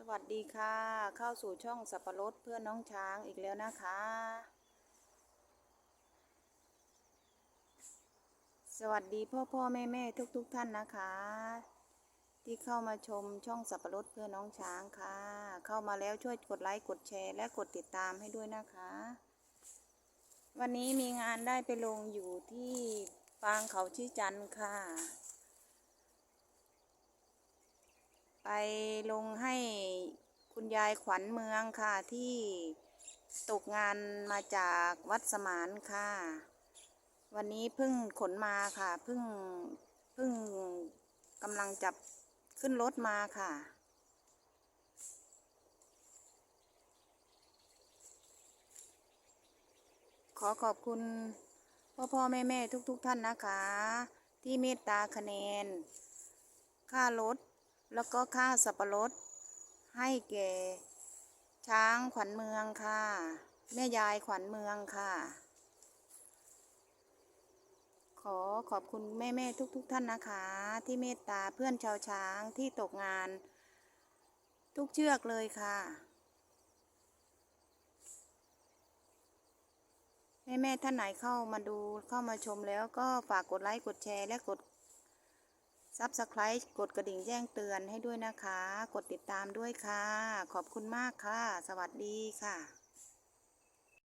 สวัสดีค่ะ เข้าสู่ช่องสับปะรดเพื่อนน้องช้างอีกแล้วนะคะ สวัสดีพ่อพ่อแม่แม่ทุกทุกท่านนะคะ ที่เข้ามาชมช่องสับปะรดเพื่อนน้องช้างค่ะ เข้ามาแล้วช่วยกดไลค์กดแชร์ และกดติดตามให้ด้วยนะคะ วันนี้มีงานได้ไปลงอยู่ที่ฟางเขาชี้จันค่ะ ไปลงให้คุณยายขวัญเมืองค่ะ ที่ตกงานมาจากวัดสมานค่ะ วันนี้เพิ่งขนมาค่ะเพิ่งเพิ่งกำลังจับขึ้นรถมาค่ะขอขอบคุณพ่อพ่อแม่แม่ทุกๆทท่านนะคะ ที่เมตตาคะแนน ค่ารถ แล้วก็ค่าสับปะรด ให้แก่ ช้างขวัญเมืองค่ะ แม่ยายขวัญเมืองค่ะ ขอขอบคุณแม่แม่ทุกๆทท่านนะคะ ที่เมตตาเพื่อนชาวช้างที่ตกงาน ทุกเชือกเลยค่ะแม่แม่ท่านไหนเข้ามาดูเข้ามาชมแล้วก็ฝากกดไลค์กดแชร์และกด ซับสไครต์กดกระดิ่งแจ้งเตือนให้ด้วยนะคะ กดติดตามด้วยค่ะ ขอบคุณมากค่ะ สวัสดีค่ะ